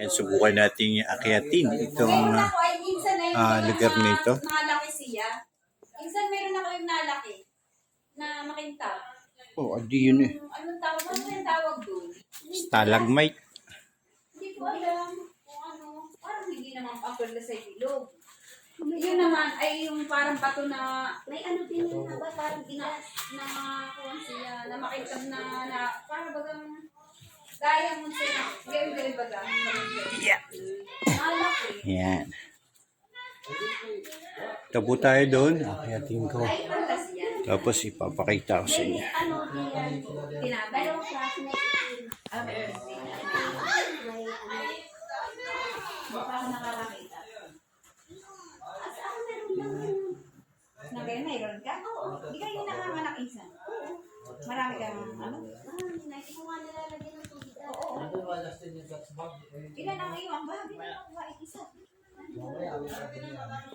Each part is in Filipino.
And subukan natin akyatin itong ah, mga lugar na- nito. Nalaki siya. Minsan meron ako yung nalaki na makintab. Oh, adi yun eh. Anong tawag? Ano yung tawag doon? Stalagmite. Hindi ko alam kung ano. Parang hindi naman papel sa ilog. Yun naman ay yung parang bato na may ano din yun na ba parang gina na kuwan siya na makintab na na parang bagang mo siya. Ganyan ganyan baga. Yeah. Malaki. Yan. Tabo tayo doon. Akyatin ko. Tapos ipapakita ko sa inyo. Ano na itin. Ah, ano. Na mayroon ka? Oo. Di ka yung nanganganak isa. Marami kang ano? Ah, hindi ko nga nilalagyan ng tubig. Ilan ang iyong na nakuha ay isa? Ako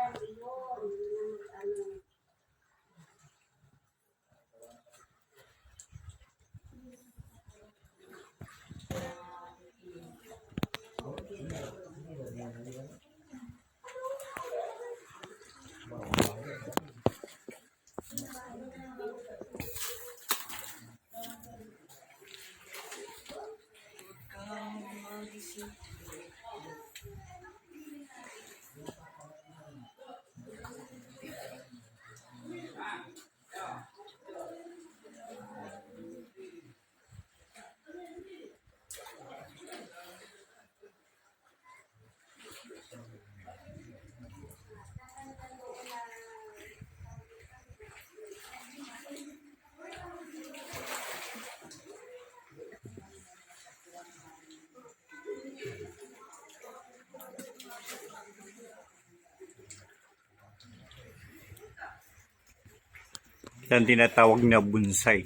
Ang tinatawag na bonsai.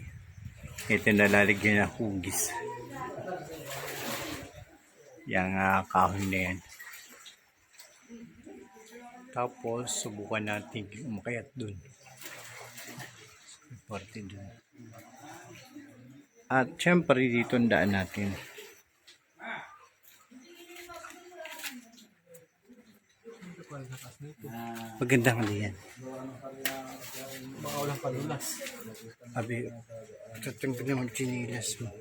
Ito na lalagyan ng hugis. Yang uh, kahoy na yan. Tapos, subukan natin umakayat dun. Parte dun. At syempre dito ang daan natin. Magandang ano yan. Walang padulas. Abi, tatanggal naman chinilas mo.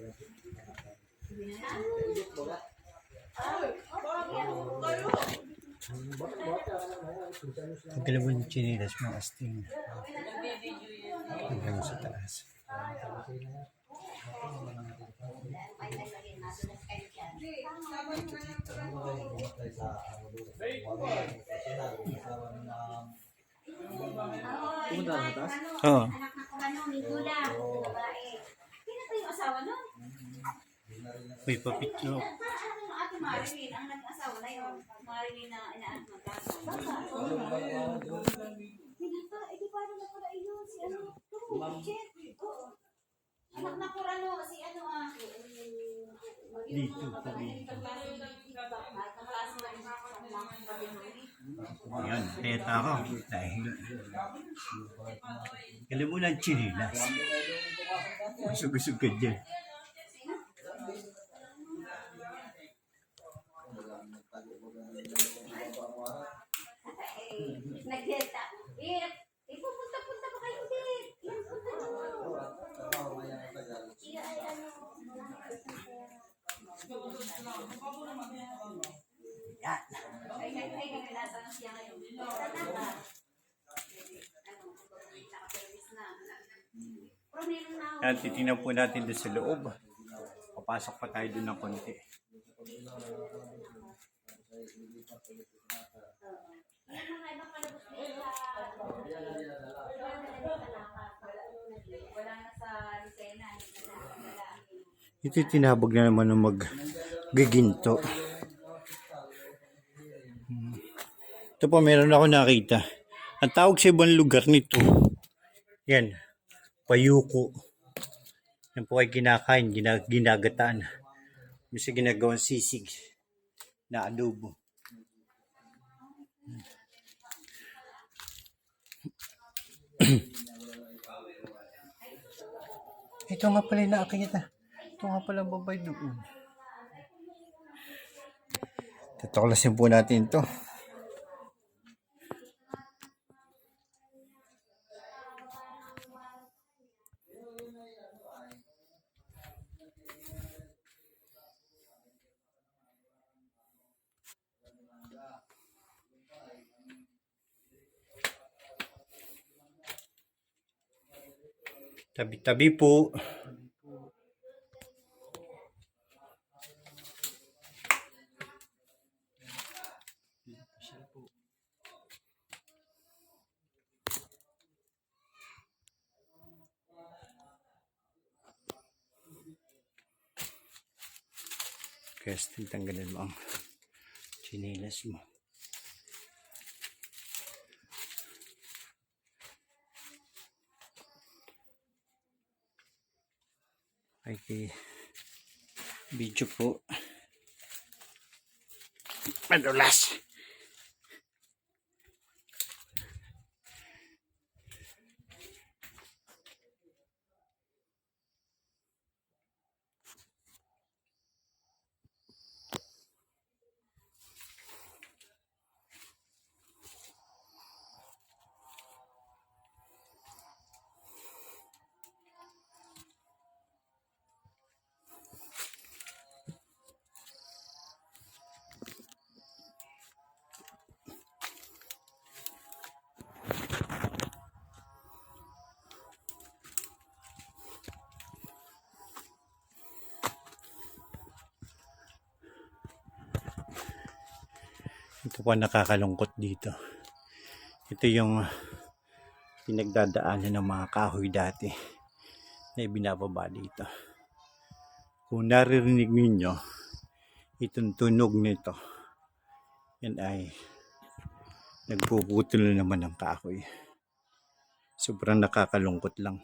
Tanggal mo yung chinilas mo, asting. Hanggang sa taas. Pumunta na taas? Oo. Anak na ko ano, Migula. Babae. Sino pa yung asawa nun? Uy, papicture. Ano ate Marilyn? Ang naging asawa na yun. Marilyn na inaan magkasama. Pinata, eh di paano na pala yun? Si ano? Chet. Anak na ko ano, si ano ah. Dito, tabi. Yan, teta ako. Dahil, alam mo ng chinilas. Usog-usog ka dyan. Nagdeta. Eh, eh, pupunta-punta pa kayo din. Yan, punta. Yan, titingnan po natin doon sa loob. Papasok pa tayo doon ng konti. Ito tinabog na naman ng mag Ito po, meron ako nakita. Ang tawag sa ibang lugar nito, yan, payuko. Yan po ay kinakain, gina, ginagataan. Bisa ginagawang sisig na adobo. Ito nga pala yung nakakita. Ito nga pala babay doon. Tatuklasin po natin ito. Tabi-tabi po. Kaya tanggalin mo ang chinilas mo. Kay video po. Madulas. Ito ang nakakalungkot dito. Ito yung pinagdadaanan ng mga kahoy dati na ibinababa dito. Kung naririnig ninyo, itong tunog nito, yan ay nagpuputol na naman ng kahoy. Sobrang nakakalungkot lang.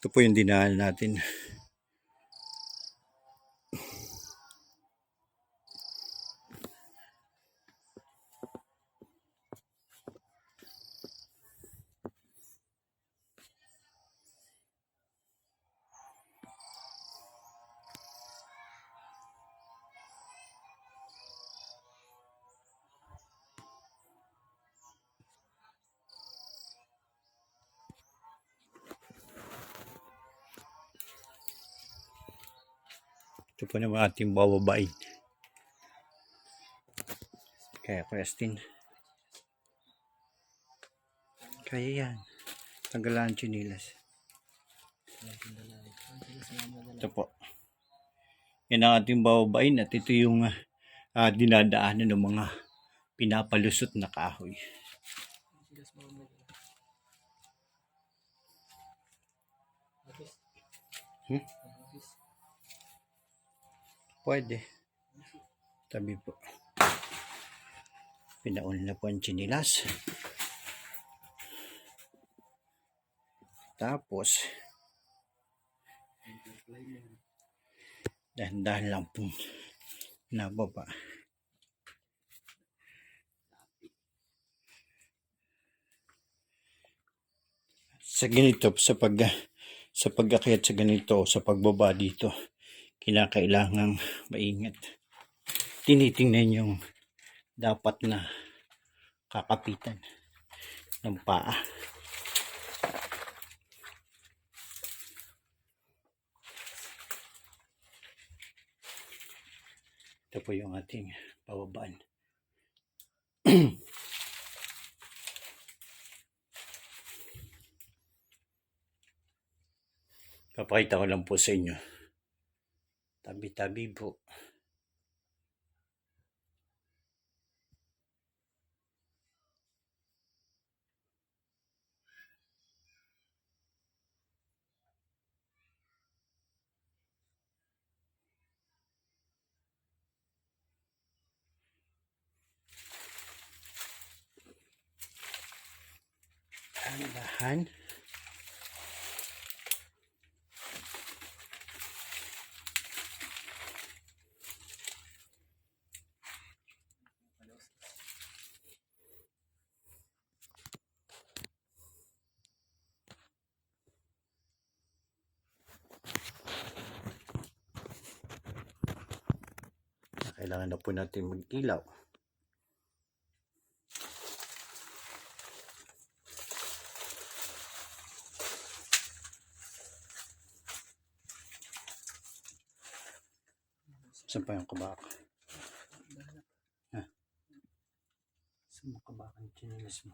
Ito po yung dinaan natin. Ito po naman ating bababain. Kaya question. Kaya yan. Tanggalan ang chinilas. Ito po. Yan ang ating bababain at ito yung ah, dinadaanan ng mga pinapalusot na kahoy. Hmm? Pwede. Tabi po. Pinauna na po ang chinilas. Tapos, dahan-dahan lang po nababa. Sa ganito, sa pag sa pag-akyat sa ganito sa pagbaba dito, kinakailangang maingat. Tinitingnan yung dapat na kakapitan ng paa. Ito po yung ating pababaan. Papakita ko lang po sa inyo. Tabi-tabi po. Dahan-dahan. Kailangan na po natin mag-ilaw. Saan pa yung kabaka? Ha? Saan mo kabaka yung chinilas mo?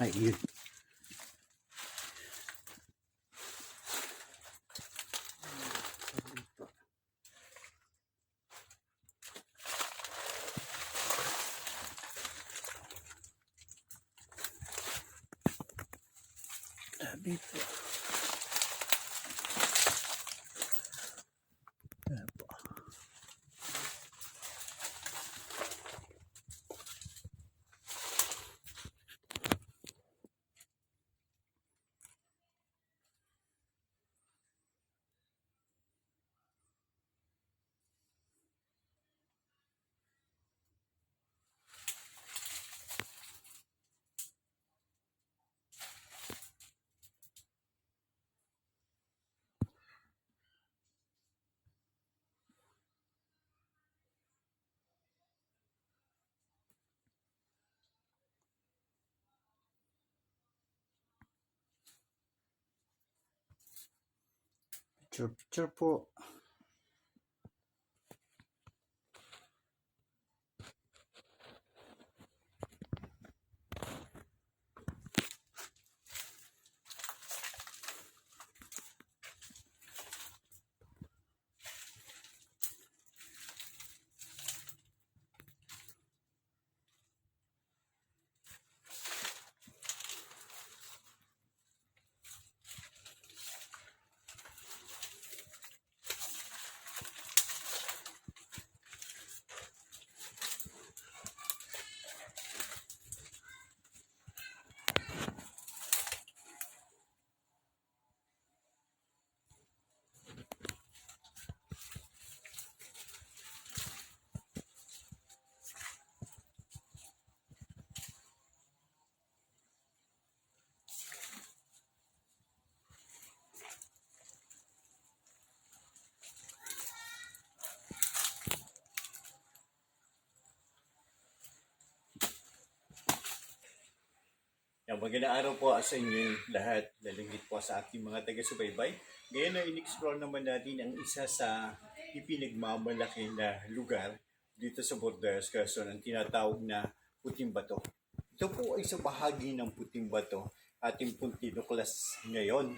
Ay, yun. Picture, picture po. Yan, magandang araw po sa inyong lahat. Lalingit po sa ating mga taga-subaybay. Ngayon ay in-explore naman natin ang isa sa ipinagmamalaki na lugar dito sa Bordeaux, Quezon, ang tinatawag na Puting Bato. Ito po ay sa bahagi ng Puting Bato ating pong tinuklas ngayon.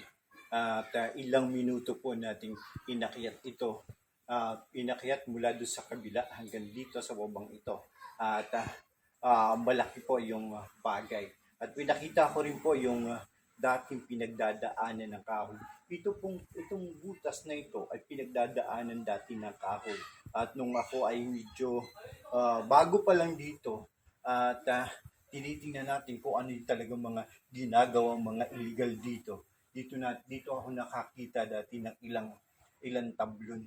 At ah, ilang minuto po nating inakyat ito. Ah, inakyat mula doon sa kabila hanggang dito sa babang ito. At ah, ah, malaki po yung bagay. At pinakita ko rin po yung ah, dating pinagdadaanan ng kahoy. Ito pong itong butas na ito ay pinagdadaanan dati ng kahoy. At nung ako ay medyo ah, bago pa lang dito at ah, tinitingnan natin kung ano yung talagang mga ginagawang mga illegal dito. Dito na dito ako nakakita dati ng ilang ilang tablon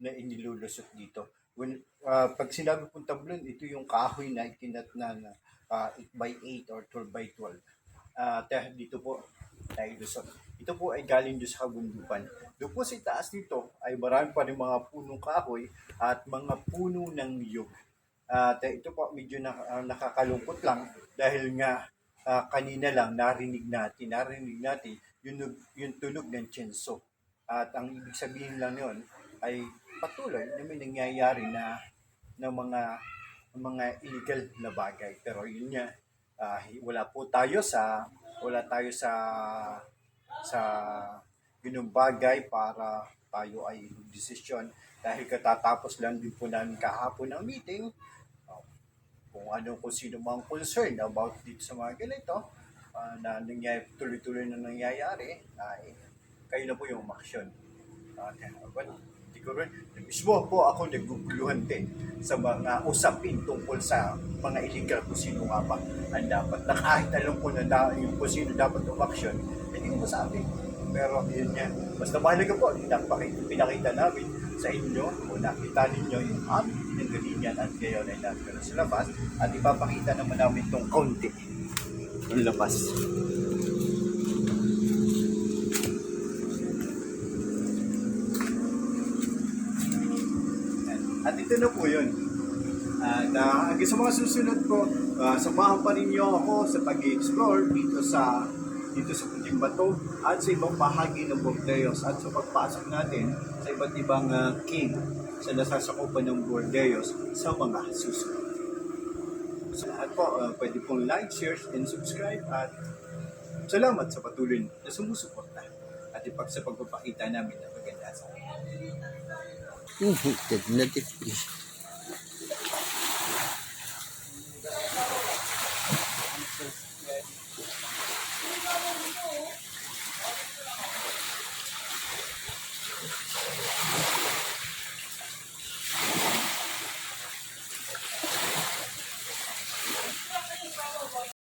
na inilulusot dito. When, ah, pag sinabi kong tablon, ito yung kahoy na ikinat na, na ah, 8 by 8 or 12 by 12. Ah, dahil dito po tayo lusot. Ito po ay galing doon sa kabundukan. Doon po sa itaas dito ay marami pa rin mga punong kahoy at mga puno ng niyog. At uh, ito po medyo na, ah, nakakalungkot lang dahil nga ah, kanina lang narinig natin, narinig natin yung, yung tunog ng chenso. At ang ibig sabihin lang yon ay patuloy na may nangyayari na ng mga mga illegal na bagay. Pero yun nga, ah, wala po tayo sa wala tayo sa sa ganung bagay para tayo ay desisyon dahil katatapos lang din po namin kahapon ng meeting uh, kung ano kung sino mang concerned about dito sa mga ganito ah, na nangyay, tuloy-tuloy na nangyayari ay kayo na po yung umaksyon. Uh, siguro mismo po ako naguguluhan din sa mga usapin tungkol sa mga illegal kung sino nga ba ang dapat na kahit alam ko na da, yung kung sino dapat umaksyon, hindi ko masabi. Pero yun yan. Basta mahalaga po, pinakita, pinakita namin sa inyo o nakita ninyo yung aming pinagalingan at ngayon ay nandun sa labas at ipapakita naman namin itong kaunti yung labas. At ito na po yun. At uh, hanggang sa mga susunod ko, ah, samahan pa ninyo ako sa pag-explore dito sa dito sa Puting Bato at sa ibang bahagi ng Bordeos at sa pagpasok natin sa iba't ibang ah, cave sa nasasakupan ng Bordeos sa mga susunod. So, at po, ah, pwede pong like, share, and subscribe at salamat sa patuloy na sumusuporta at ipag sa pagpapakita namin ng maganda sa amin. Tignan natin.